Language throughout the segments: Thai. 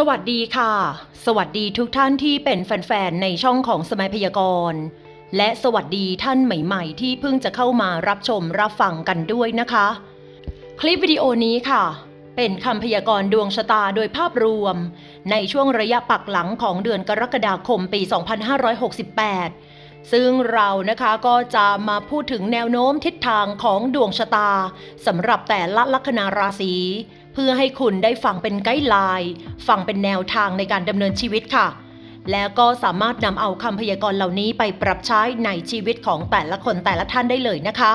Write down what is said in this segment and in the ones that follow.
สวัสดีค่ะ สวัสดีทุกท่านที่เป็นแฟนๆ ในช่องของสมัยพยากรณ์ และสวัสดีท่านใหม่ๆ ที่เพิ่งจะเข้ามารับชมรับฟังกันด้วยนะคะ คลิปวิดีโอนี้ค่ะ เป็นคำพยากรณ์ดวงชะตาโดยภาพรวม ในช่วงระยะปักหลังของเดือนกรกฎาคมปี 2568 ซึ่งเรานะคะก็จะมาพูดถึงแนวโน้มทิศทางของดวงชะตาสำหรับแต่ละลัคนาราศี เพื่อให้คุณได้ฟังเป็นไกด์ไลน์ฟังเป็นแนวทางในการดำเนินชีวิตค่ะ แล้วก็สามารถนำเอาคำพยากรณ์เหล่านี้ไปปรับใช้ในชีวิตของแต่ละคนแต่ละท่านได้เลยนะคะ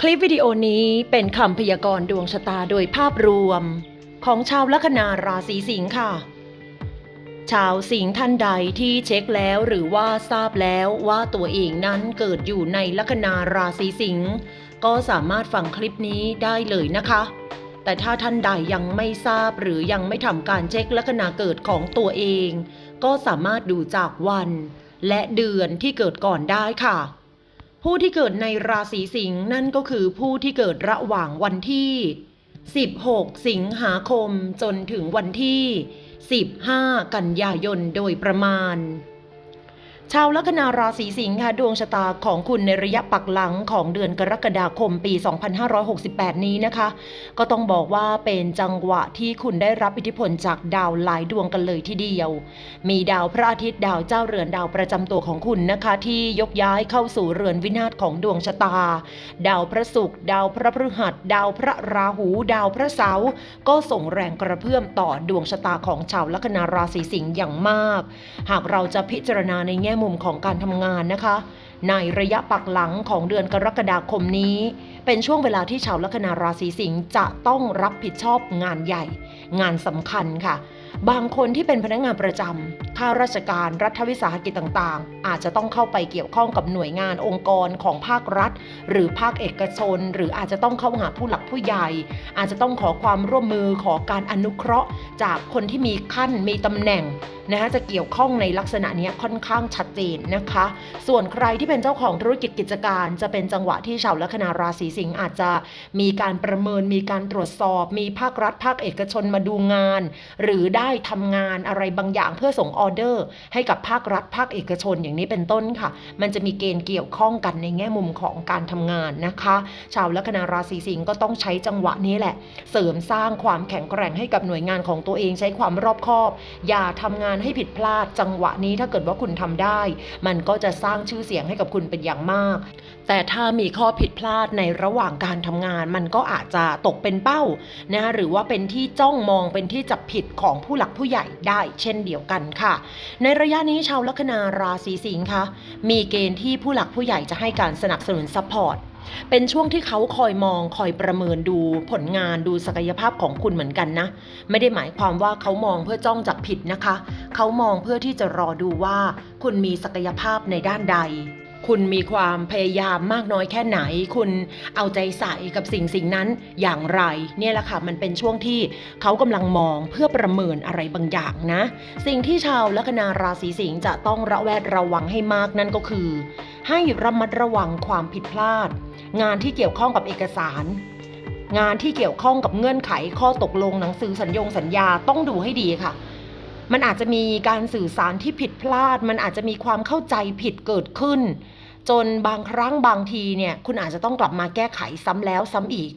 คลิปวิดีโอนี้เป็นคำพยากรณ์ดวงชะตาโดยภาพรวม ของชาวลัคนาราศีสิงค์ค่ะ ชาวสิงห์ท่านใดที่เช็คแล้วหรือว่าทราบแล้วว่าตัวเองนั้นเกิดอยู่ในลัคนาราศีสิงห์ก็สามารถฟังคลิปนี้ได้เลยนะคะ แต่ถ้าท่านใดยังไม่ทราบหรือยังไม่ทำการเช็คลัคนาเกิดของตัวเอง ก็สามารถดูจากวัน และเดือนที่เกิดก่อนได้ค่ะ ผู้ที่เกิดในราศีสิงห์นั่นก็คือผู้ที่เกิดระหว่างวันที่ 16 สิงหาคมจนถึงวันที่ 15 กันยายนโดยประมาณ ชาวลัคนาราศีสิงห์ค่ะดวงชะตาของคุณในระยะปักหลังของเดือนกรกฎาคมปี 2568 นี้นะคะ ก็ต้องบอกว่าเป็นจังหวะที่คุณได้รับอิทธิพลจากดาวหลายดวงกันเลยทีเดียว มีดาวพระอาทิตย์ดาวเจ้าเรือนดาวประจำตัวของคุณนะคะ ที่ยกย้ายเข้าสู่เรือนวินาศของดวงชะตา ดาวพระศุกร์ดาวพระพฤหัส ดาวพระราหู ดาวพระเสาร์ก็ส่งแรงกระเพื่อมต่อดวงชะตาของชาวลัคนาราศีสิงห์อย่างมาก หากเราจะพิจารณาในแง่มุมของการทำงานนะคะ ในระยะปักหลังของเดือนกรกฎาคมนี้ เป็นช่วงเวลาที่ชาวลัคนาราศีสิงห์จะต้องรับผิดชอบงานใหญ่ งานสำคัญค่ะ บางคนที่เป็นพนักงานประจำข้าราชการรัฐวิสาหกิจต่างๆ อาจจะต้องเข้าไปเกี่ยวข้องกับหน่วยงานองค์กรของภาครัฐ หรือภาคเอกชน หรืออาจจะต้องเข้าหาผู้หลักผู้ใหญ่ อาจจะต้องขอความร่วมมือขอการอนุเคราะห์ จากคนที่มีขั้นมีตำแหน่งนะคะจะเกี่ยวข้องในลักษณะนี้ค่อนข้างชัดเจนนะคะ ส่วนใครที่เป็นเจ้าของธุรกิจกิจการจะเป็นจังหวะที่ชาวลัคนาราศีสิงห์อาจจะมีการประเมินมีการตรวจสอบ มีภาครัฐ ภาคเอกชนมาดูงาน หรือได้ทำงานอะไรบางอย่างเพื่อส่งออเดอร์ ให้กับภาครัฐ ภาคเอกชนอย่างนี้เป็นต้นค่ะ มันจะมีเกณฑ์เกี่ยวข้องกันในแง่มุมของการทำงานนะคะ ชาวลัคนาราศีสิงห์ก็ต้องใช้จังหวะนี้แหละ เสริมสร้างความแข็งแกร่งให้กับหน่วยงานของตัวเองใช้ความรอบคอบ อย่าทำงานให้ผิดพลาดจังหวะนี้ถ้าเกิดว่าคุณทำได้ มันก็จะสร้างชื่อเสียงให้กับคุณเป็นอย่างมาก แต่ถ้ามีข้อผิดพลาดในระหว่างการทำงาน มันก็อาจจะตกเป็นเป้านะคะหรือว่าเป็นที่จ้องมองเป็นที่จับผิดของผู้หลักผู้ใหญ่ได้เช่นเดียวกันค่ะ ในระยะนี้ชาวลัคนาราศีสิงห์คะมีเกณฑ์ที่ผู้หลักผู้ใหญ่จะให้การสนับสนุนซัพพอร์ตเป็นช่วงที่เขาคอยมองคอยประเมินดูผลงานดูศักยภาพของคุณเหมือนกันนะ ไม่ได้หมายความว่าเขามองเพื่อจ้องจับผิดนะคะ เขามองเพื่อที่จะรอดูว่า คุณมีศักยภาพในด้านใด คุณมีความพยายามมากน้อยแค่ไหน คุณเอาใจใส่กับสิ่งสิ่งนั้นอย่างไร เนี่ยแหละค่ะมันเป็นช่วงที่เขากำลังมองเพื่อประเมินอะไรบางอย่างนะ สิ่งที่ชาวลัคนาราศีสิงห์จะต้องระแวดระวังให้มากนั่นก็คือ ให้ระมัดระวังความผิดพลาด งานที่เกี่ยวข้องกับเอกสาร งานที่เกี่ยวข้องกับเงื่อนไขข้อตกลงหนังสือสัญญงสัญญาต้องดูให้ดีค่ะ มันอาจจะมีการสื่อสารที่ผิดพลาด มันอาจจะมีความเข้าใจผิดเกิดขึ้น จนบางครั้งบางทีเนี่ยคุณอาจจะต้องกลับมาแก้ไขซ้ำแล้วซ้ำอีก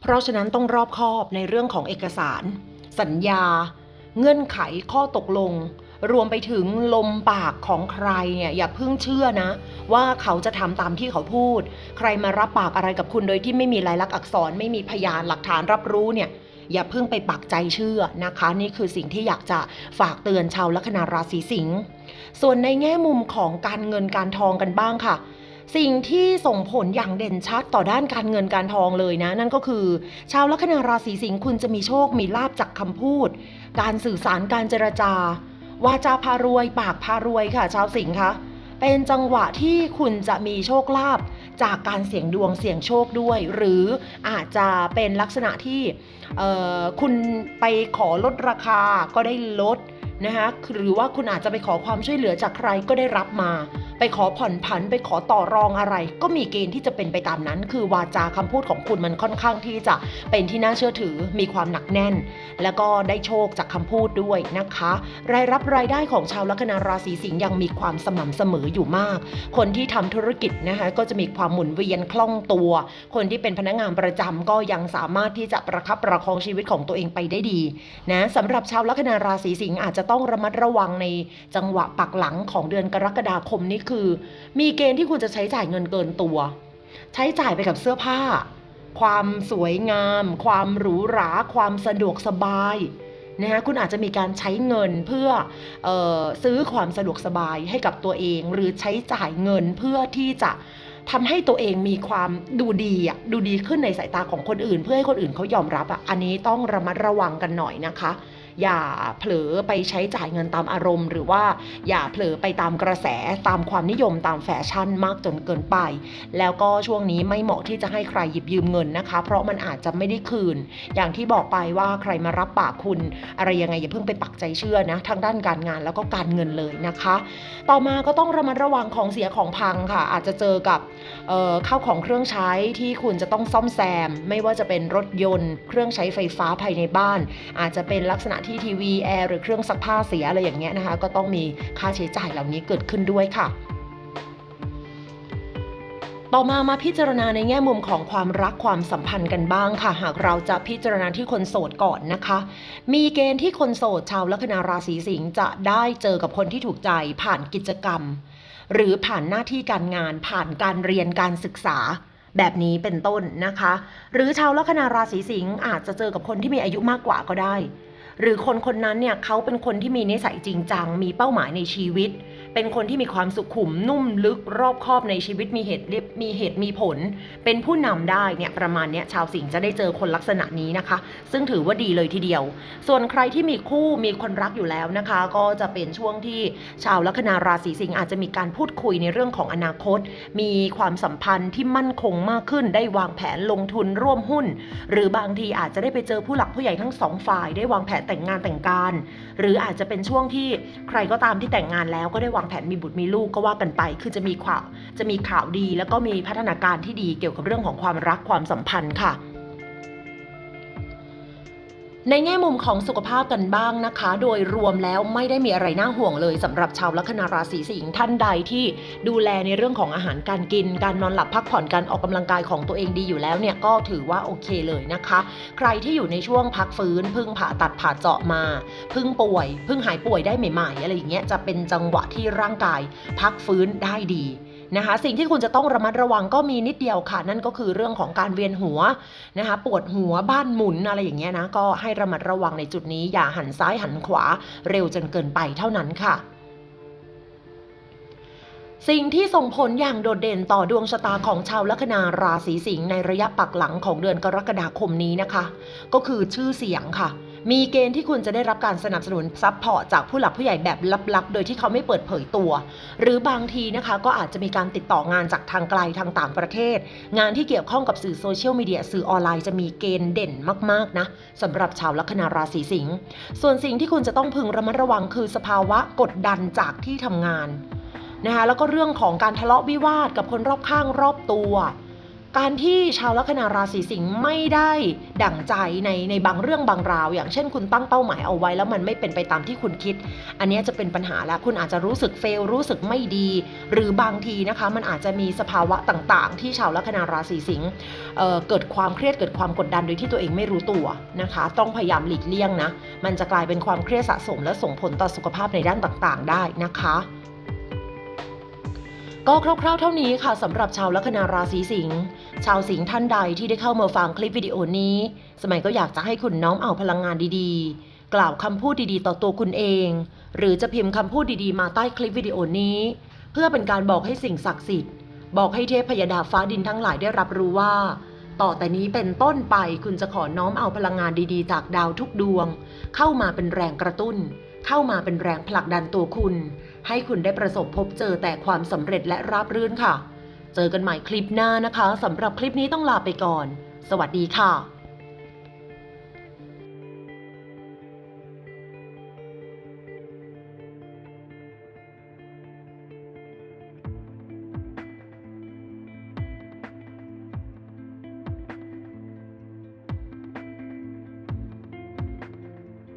เพราะฉะนั้นต้องรอบคอบในเรื่องของเอกสาร สัญญา เงื่อนไขข้อตกลง รวมไปถึงลมปากของใครเนี่ยอย่าเพิ่งเชื่อนะ ว่าเขาจะทำตามที่เขาพูด ใครมารับปากอะไรกับคุณโดยที่ไม่มีลายลักษณ์อักษร ไม่มีพยานหลักฐานรับรู้เนี่ย อย่าเพิ่งไปปักใจเชื่อนะคะ นี่คือสิ่งที่อยากจะฝากเตือนชาวลัคนาราศีสิงห์ส่วนในแง่มุมของการเงินการทองกันบ้างค่ะสิ่งที่ส่งผลอย่างเด่นชัดต่อด้านการเงินการทองเลยนะ นั่นก็คือ ชาวลัคนาราศีสิงห์คุณจะมีโชคมีลาบจากคำพูด การสื่อสารการเจรจา วาจาพารวย ปากพารวยค่ะ ชาวสิงห์คะ เป็นจังหวะที่คุณจะมีโชคลาภจากการเสี่ยงดวงเสี่ยงโชคด้วย หรืออาจจะเป็นลักษณะที่คุณไปขอลดราคาก็ได้ลดนะคะหรือว่าคุณอาจจะไปขอความช่วยเหลือจากใครก็ได้รับมา ไปขอผ่อนผันไปขอต่อรองอะไร ก็มีเกณฑ์ที่จะเป็นไปตามนั้น คือวาจาคำพูดของคุณมันค่อนข้างที่จะเป็นที่น่าเชื่อถือมีความหนักแน่น แล้วก็ได้โชคจากคำพูดด้วยนะคะ รายรับรายได้ของชาวลัคนาราศีสิงห์ยังมีความสม่ำเสมออยู่มาก คนที่ทำธุรกิจนะคะก็จะมีความหมุนเวียนคล่องตัว คนที่เป็นพนักงานประจำก็ยังสามารถที่จะประคับประคองชีวิตของตัวเองไปได้ดีนะสำหรับชาวลัคนาราศีสิงห์อาจจะต้องระมัดระวังในจังหวะปักหลังของเดือนกรกฎาคมนี้คือ มีเกณฑ์ที่คุณจะใช้จ่ายเงินเกินตัว ใช้จ่ายไปกับเสื้อผ้า ความสวยงาม ความหรูหรา ความสะดวกสบายนะคะคุณอาจจะมีการใช้เงินเพื่อออซื้อความสะดวกสบายให้กับตัวเอง หรือใช้จ่ายเงินเพื่อที่จะทำให้ตัวเองมีความดูดีอะดูดีขึ้นในสายตาของคนอื่น เพื่อให้คนอื่นเขายอมรับอะอันนี้ต้องระมัดระวังกันหน่อยนะคะ อย่าเผลอไปใช้จ่ายเงินตามอารมณ์ หรือว่าอย่าเผลอไปตามกระแสตามความนิยมตามแฟชั่นมากจนเกินไป แล้วก็ช่วงนี้ไม่เหมาะที่จะให้ใครหยิบยืมเงินนะคะ เพราะมันอาจจะไม่ได้คืน อย่างที่บอกไปว่าใครมารับปากคุณอะไรยังไงอย่าเพิ่งไปปักใจเชื่อนะทางด้านการงานแล้วก็การเงินเลยนะคะ ต่อมาก็ต้องระมัดระวังของเสียของพังค่ะ อาจจะเจอกับเอ่อข้าวของเครื่องใช้ที่คุณจะต้องซ่อมแซม ไม่ว่าจะเป็นรถยนต์ เครื่องใช้ไฟฟ้าภายในบ้าน อาจจะเป็นลักษณะที่ทีวีแอร์หรือเครื่องซักผ้าเสียอะไรอย่างเงี้ยนะคะ ก็ต้องมีค่าใช้จ่ายเหล่านี้เกิดขึ้นด้วยค่ะต่อมามาพิจารณาในแง่มุมของความรักความสัมพันธ์กันบ้างค่ะ หากเราจะพิจารณาที่คนโสดก่อนนะคะ มีเกณฑ์ที่คนโสดชาวลัคนาราศีสิงห์จะได้เจอกับคนที่ถูกใจผ่านกิจกรรม หรือผ่านหน้าที่การงาน ผ่านการเรียนการศึกษา แบบนี้เป็นต้นนะคะ หรือชาวลัคนาราศีสิงห์อาจจะเจอกับคนที่มีอายุมากกว่าก็ได้ หรือคนคนนั้นเนี่ยเขาเป็นคนที่มีนิสัยจริงจัง มีเป้าหมายในชีวิต เป็นคนที่มีความสุขุมนุ่มลึกรอบคอบในชีวิตมีเหตุมีเหตุมีผล เป็นผู้นำได้เนี่ยประมาณเนี้ยชาวสิงห์จะได้เจอคนลักษณะนี้นะคะ ซึ่งถือว่าดีเลยทีเดียว ส่วนใครที่มีคู่มีคนรักอยู่แล้วนะคะ ก็จะเป็นช่วงที่ชาวลัคนาราศีสิงห์อาจจะมีการพูดคุยในเรื่องของอนาคต มีความสัมพันธ์ที่มั่นคงมากขึ้น ได้วางแผนลงทุนร่วมหุ้น หรือบางทีอาจจะได้ไปเจอผู้หลักผู้ใหญ่ทั้งสองฝ่าย ได้วางแผนแต่งงานแต่งการ หรืออาจจะเป็นช่วงที่ใครก็ตามที่แต่งงานแล้วก็ได้วางแผนมีบุตรมีลูกก็ว่ากันไป คือจะมีข่าวจะมีข่าวดี แล้วก็มีพัฒนาการที่ดีเกี่ยวกับเรื่องของความรักความสัมพันธ์ค่ะ ในแง่มุมของสุขภาพกันบ้างนะคะ โดยรวมแล้วไม่ได้มีอะไรน่าห่วงเลยสำหรับชาวลัคนาราศีสิงห์ท่านใดที่ดูแลในเรื่องของอาหารการกิน การนอนหลับพักผ่อนการออกกำลังกายของตัวเองดีอยู่แล้วเนี่ยก็ถือว่าโอเคเลยนะคะ ใครที่อยู่ในช่วงพักฟื้นพิ่งผ่าตัดผ่าเจาะมาพิ่งป่วยพิ่งหายป่วยได้ใหม่ๆอะไรอย่างเงี้ยจะเป็นจังหวะที่ร่างกาย พักฟื้นได้ดี นะคะ สิ่งที่คุณจะต้องระมัดระวังก็มีนิดเดียวค่ะ นั่นก็คือเรื่องของการเวียนหัวนะคะ ปวดหัวบ้านหมุนอะไรอย่างเงี้ยนะ ก็ให้ระมัดระวังในจุดนี้ อย่าหันซ้ายหันขวาเร็วจนเกินไปเท่านั้นค่ะสิ่งที่ส่งผลอย่างโดดเด่นต่อดวงชะตาของชาวลัคนาราศีสิงห์ในระยะปักหลังของเดือนกรกฎาคมนี้นะคะ ก็คือชื่อเสียงค่ะ มีเกณฑ์ที่คุณจะได้รับการสนับสนุนซัพพอร์ตจากผู้หลักผู้ใหญ่แบบลับๆ โดยที่เขาไม่เปิดเผยตัว หรือบางทีนะคะก็อาจจะมีการติดต่องานจากทางไกลทางต่างประเทศ งานที่เกี่ยวข้องกับสื่อโซเชียลมีเดียสื่อออนไลน์จะมีเกณฑ์เด่นมากๆนะสำหรับชาวลัคนาราศีสิงห์ส่วนสิ่งที่คุณจะต้องพึงระมัดระวังคือสภาวะกดดันจากที่ทำงานนะคะแล้วก็เรื่องของการทะเลาะวิวาทกับคนรอบข้างรอบตัว การที่ชาวลัคนาราศีสิงห์ไม่ได้ดั่งใจในในบางเรื่องบางราว อย่างเช่นคุณตั้งเป้าหมายเอาไว้แล้วมันไม่เป็นไปตามที่คุณคิด อันนี้จะเป็นปัญหาแล้วคุณอาจจะรู้สึกเฟลรู้สึกไม่ดี หรือบางทีนะคะมันอาจจะมีสภาวะต่างๆ ที่ชาวลัคนาราศีสิงห์เเกิดความเครียดเกิดความกดดันโดยที่ตัวเองไม่รู้ตัวนะคะ ต้องพยายามหลีกเลี่ยงนะมันจะกลายเป็นความเครียดสะสม และส่งผลต่อสุขภาพในด้านต่างๆ ได้นะคะ ก็คร่าวๆเท่านี้ค่ะสำหรับชาวลัคนาราศีสิงห์ชาวสิงห์ท่านใดที่ได้เข้ามาฟังคลิปวิดีโอนี้ สมัยก็อยากจะให้คุณน้อมเอาพลังงานดีๆ กล่าวคำพูดดีๆ ต่อตัวคุณเอง หรือจะพิมพ์คำพูดดีๆ มาใต้คลิปวิดีโอนี้ เพื่อเป็นการบอกให้สิ่งศักดิ์สิทธิ์ บอกให้เทพพยดาฟ้าดินทั้งหลายได้รับรู้ว่า ต่อแต่นี้เป็นต้นไปคุณจะขอน้อมเอาพลังงานดีๆ จากดาวทุกดวง เข้ามาเป็นแรงกระตุ้น เข้ามาเป็นแรงผลักดันตัวคุณ ให้คุณได้ประสบพบเจอแต่ความสำเร็จและราบรื่นค่ะ เจอกันใหม่คลิปหน้านะคะสำหรับคลิปนี้ต้องลาไปก่อน สวัสดีค่ะ